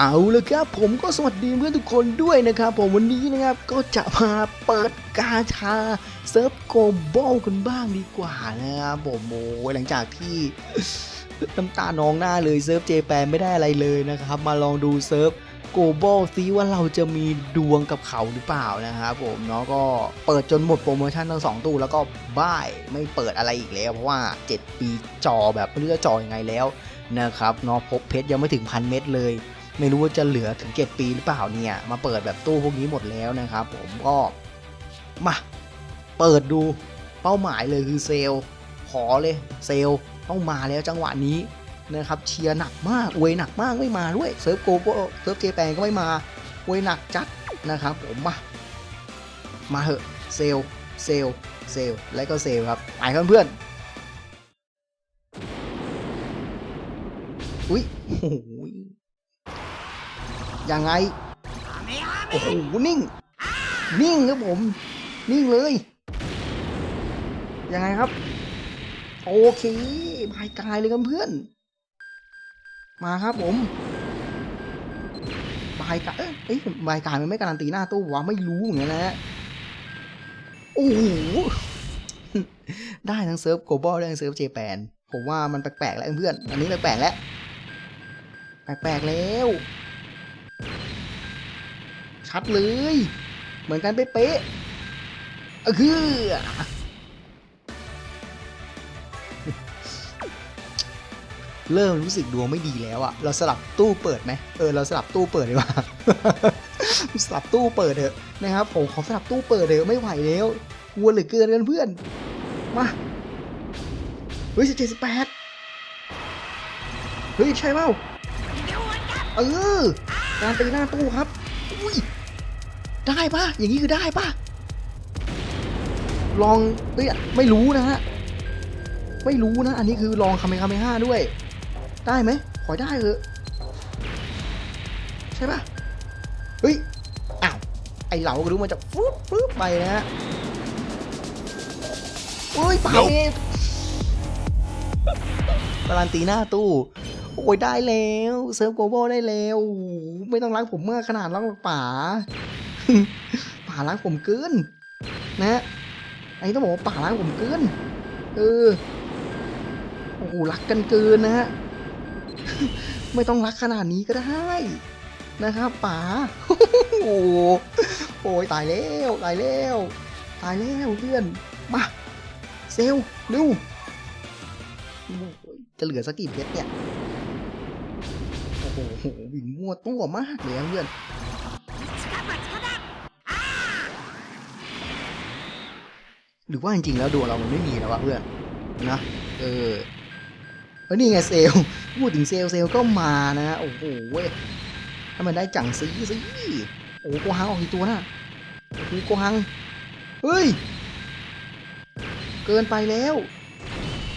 เอาละครับผมก็สวัสดีเพื่อนทุกคนด้วยนะครับ ผมวันนี้นะครับก็จะมาเปิดกาชาเซิร์ฟโกลบอลกันบ้างดีกว่านะครับผมโอ้ยหลังจากที่น้ำตานองหน้าเลยเซิร์ฟเจแปนไม่ได้อะไรเลยนะครับ มาลองดูเซิร์ฟโกลบอลซิว่าเราจะมีดวงกับเขาหรือเปล่านะครับผมเนาะก็เปิดจนหมดโปรโมชั่นทั้งสองตู้แล้วก็บ้ายไม่เปิดอะไรอีกแล้ว เพราะว่า 7 ปีจอแบบไม่รู้จะจอยังไงแล้วนะครับเนาะพกเพชรยังไม่ถึงพันเม็ดเลย ไม่รู้ว่าจะเหลือถึง7ปีหรือเปล่าเนี่ย มาเปิดแบบตู้พวกนี้หมดแล้วนะครับ ผมก็มาเปิดดูเป้าหมายเลยคือเซลขอเลยเซลต้องมาแล้วจังหวะนี้นะครับเชียร์หนักมากเวยหนักมากไม่มาด้วยเซิร์ฟโกโก้เซิร์ฟเจแปนก็ไม่มาเวยหนักจัดนะครับผมมามาเหอะเซลเซลเซลและก็เซลครับไปครับเพื่อนอุ้ยโอ้โห ยังไง โอ้โห นิ่ง นิ่งครับผม นิ่งเลย ยังไงครับ โอเคบายกายเลยครับเพื่อน มาครับผมบายกายเอ้ยเอ้ยบายกายมันไม่การันตีหน้าตู้วะไม่รู้เหมือนกันนะฮะ โอ้โห ได้ทั้งเซิร์ฟโกลบอลได้ทั้งเซิร์ฟเจแปนผมว่ามันแปลกๆแล้วเพื่อน อันนี้แปลกๆแล้ว แปลกๆแล้ว ชัดเลย เหมือนกันเป๊ะๆอคือเริ่มรู้สึกดวงไม่ดีแล้วอะเราสลับตู้เปิดไหมเออเราสลับตู้เปิดดีกว่าสลับตู้เปิดเถอะนะครับผมขอสลับตู้เปิดเถอะไม่ไหวแล้ววัวเหลือเกินกันเพื่อนมาเฮ้ยเจ็ดสิบแปดเฮ้ยใช่เปล่าเออการตีหน้าตู้ครับอุ้ย ได้ปะอย่างนี้คือได้ปะลองเอ้ยไม่รู้นะฮะไม่รู้นะ อันนี้คือลองคาเมคาเมห้าด้วย ได้ไหมขอได้เถอะใช่ปะเฮ้ยอ้าวไอเหลาก็รู้มันจะฟึ๊บฟึ๊บไปนะฮะเฮ้ยเปล่าเองการันตีหน้าตู้โอ้ยได้แล้ว เซิร์ฟโกลบอลได้แล้วโอ้โหไม่ต้องรักผมเมื่อขนาดรักป๋า ป่าล้างผมเกินนะฮะอันนี้ต้องบอกว่าป่าล้างผมเกินเออโอ้โหรักกันเกินนะฮะไม่ต้องรักขนาดนี้ก็ได้นะครับป๋าโอ้โหโอ้ยตายแล้วตายแล้วตายแล้วเพื่อนมาเซลเร็วจะเหลือสักกี่เพชรเนี่ยโอ้โหวิ่งมั่วตัวมากเลยเพื่อน หรือว่าจริงๆแล้วดวงเรามันไม่มีแล้ววะเพื่อนนะเออแล้วนี่ไงเซลพูดถึงเซลเซลก็มานะโอ้โหเว้ยถ้ามันได้จังซีสิโอ้โหโกหังออกกี่ตัวนะโอ้โหโกหังเฮ้ยเกินไปแล้ว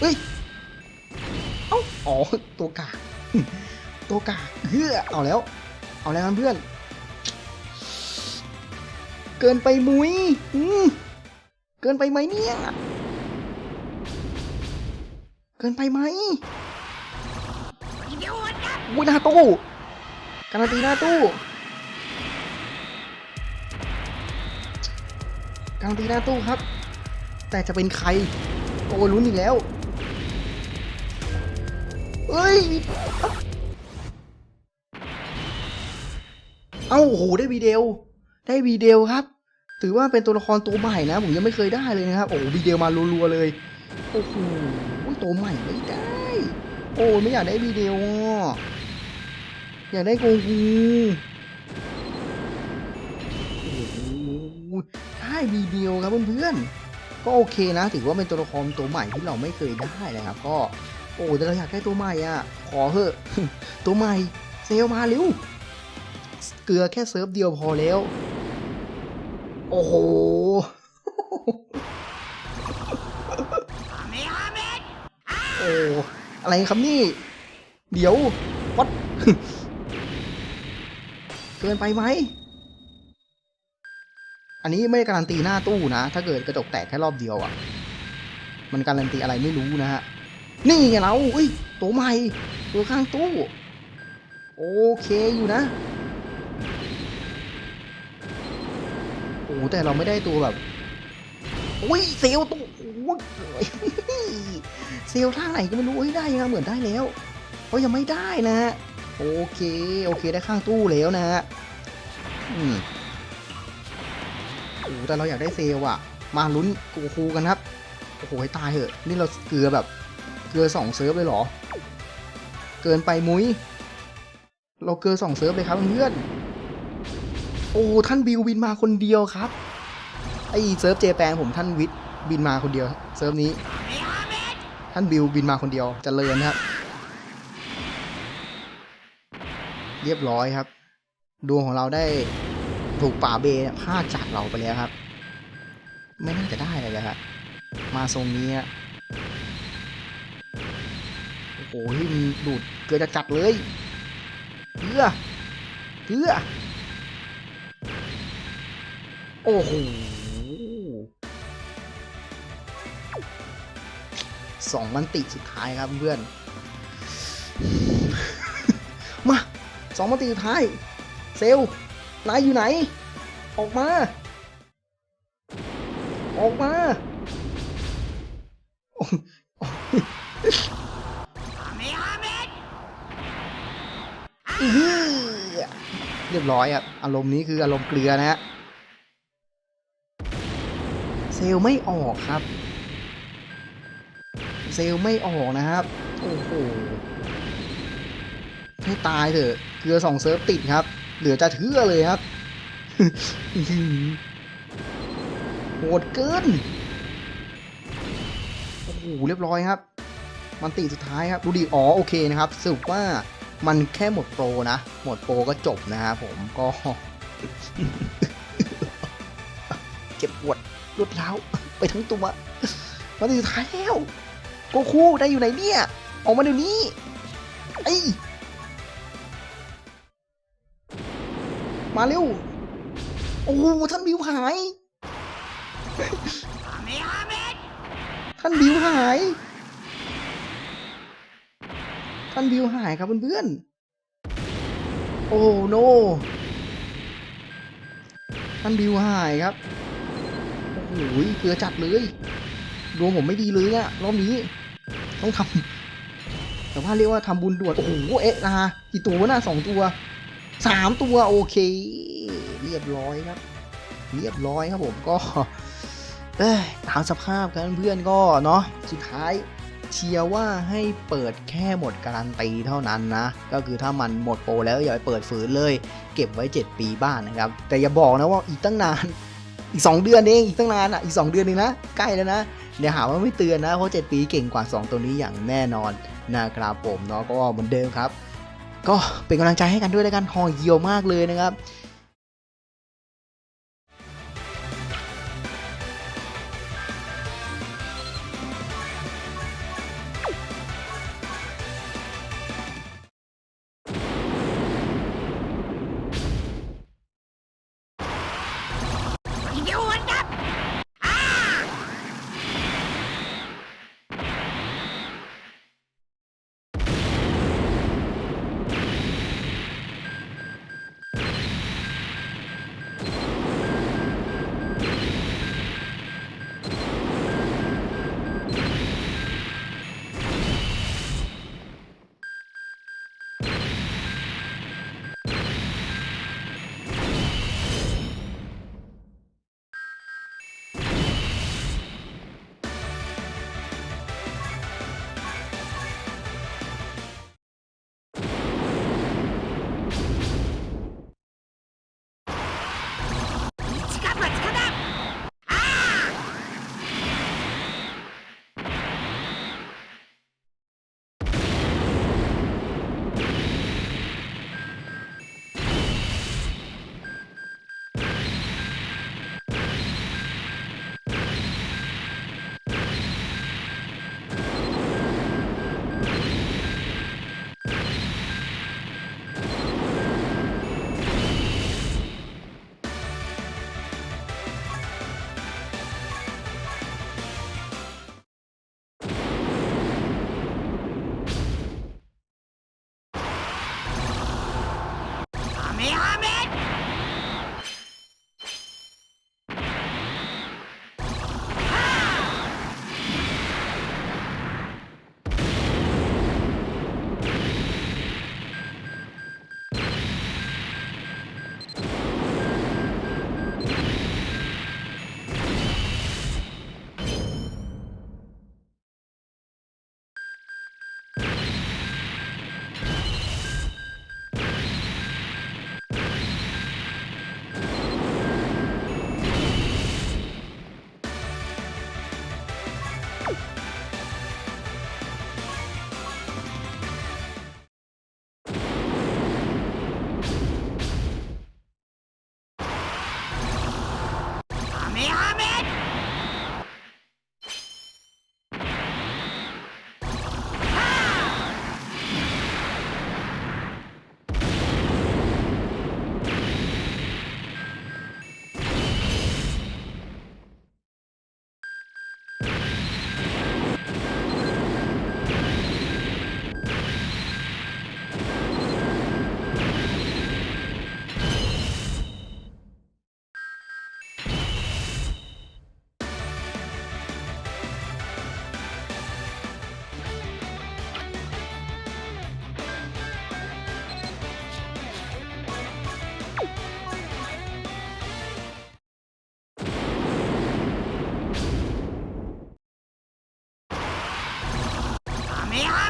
เฮ้ยเอ้าอ๋อตัวกากตัวกากเฮ้อเอาแล้ว เอาแล้วเพื่อน เกินไปมุ้ยอืม กินไปไหมเนี่ย เกินไปไหมอุ้ยหน้าตู้การันตีหน้าตู้การันตีหน้าตู้ครับ แต่จะเป็นใครโอ้ลุ้นอีกแล้วเอ้ย เอ้าโอ้โหได้วีเดีโอได้วีเดีโอครับ ถือว่าเป็นตัวละครตัวใหม่นะ ผมยังไม่เคยได้เลยนะครับ โอ้โหวีเดีโอมารัวๆเลย โอ้โหตัวใหม่ไม่ได้ โอ้ไม่อยากได้วีเดีโออะอยากได้โกกูโอ้โหได้วีเดีโอครับเพื่อนๆ ก็โอเคนะ ถือว่าเป็นตัวละครตัวใหม่ที่เราไม่เคยได้นะครับ ก็ โอ้แต่เราอยากได้ตัวใหม่อะ ขอเถอะ ตัวใหม่ เซลมาเร็ว เกลือแค่เซิร์ฟเดียวพอแล้ว โอ้โห โอ้อะไรครับนี่ เดี๋ยววัดเกินไปไหม อันนี้ไม่ได้การันตีหน้าตู้นะ ถ้าเกิดกระจกแตกแค่รอบเดียวอะ่ะ มันการันตีอะไรไม่รู้นะฮะ นี่ไงเราเอ้ย ตัวใหม่ ตัวข้างตู้ โอเคอยู่นะ อ้แต่เราไม่ได้ตัวแบบอุ้ยเซลตัวโอ้ยเซลท่าไหนก็ไม่รู้เฮ้ยได้ยังไงเหมือนได้แล้วเพรายังไม่ได้นะฮะโอเคโอเคได้ข้างตู้แล้วนะฮะอืมโอ้แต่เราอยากได้เซลอะมาลุ้นกูคูกันครับโอ้โหให้ตายเถอะ นี่เราเกลือแบบเกลือสองเซิร์ฟเลยเหรอ เกินไปมุ้ย เราเกลือสองเซิร์ฟเลยครับเพื่อน อ้ท่านบิวบินมาคนเดียวครับ ไอเซิร์ฟเจแปนผมท่านวิทบินมาคนเดียวเซิร์ฟนี้ ท่านบิวบินมาคนเดียวจเจริญครับ เรียบร้อยครับ ดวงของเราได้ถูกป่าเบเนี่ยพาจากเราไปแล้วครับ ไม่น่าจะได้เลยนะฮะมาทรงนี้โอ้โหมันดูดเกือจะจัดเลยเกลือเกลือ โอ้โหสองมันติสุดท้ายครับเพื่อน มาสองมันติสุดท้าย เซลลนายอยู่ไหน ออกมา ออกมาโอ้อื้อหือเรียบร้อยครับอารมณ์นี้คืออารมณ์เกลือนะฮะเซ ลลไม่ออกครับ เซลไม่ออกนะครับ โอ้โหให้ตายเถอะ เกลือสองเซิร์ฟติดครับ เหลือจะเชื่อเลยครับโหดเกิน โอ้โห เรียบร้อยครับ มันตีสุดท้ายครับ ดูดิอ๋อ โอเคนะครับ สรุปว่ามันแค่หมดโปรนะ หมดโปรก็จบนะครับผม ก็ เจ็บปวด รวดร้าวไปทั้งตัวมันตีสุดท้ายแล้วโกคูได้อยู่ไหนเนี่ยออกมาเดี๋ยวนี้ไอมาเร็ว โอ้ท่านบิวหาย ท่านบิวหาย ท่านบิวหายครับเพื่อนๆ โอ้โน ท่านบิวหายครับ โอ้โหเกลือจัดเลยดวงผมไม่ดีเลยอะรอบนี้ ต้องทำแต่ว่าเรียกว่าทำบุญด่วนโอ้โหเอ๊ะนะกี่ตัวน่ะสองตัวสามตัวโอเค เรียบร้อยครับ เรียบร้อยครับผมก็เอ้ยตามสภาพกันเพื่อนก็เนาะสุดท้ายเชียร์ว่าให้เปิดแค่หมดการันตีเท่านั้นนะ ก็คือถ้ามันหมดโปรแล้วอย่าไปเปิดฝืนเลย เก็บไว้ 7 ปีบ้านนะครับ แต่อย่าบอกนะว่าอีกตั้งนาน อีก 2 เดือนเองอีกตั้งนานอะอีก 2 เดือนเองนะ ใกล้แล้วนะเดี๋ยวหาว่าไม่เตือนนะ เพราะ 7 ปีเก่งกว่า 2 ตัวนี้อย่างแน่นอนนะครับผมเนาะก็เหมือนเดิมครับ ก็เป็นกำลังใจให้กันด้วยแล้วกันหอเยี่ยวมากเลยนะครับ Yeah!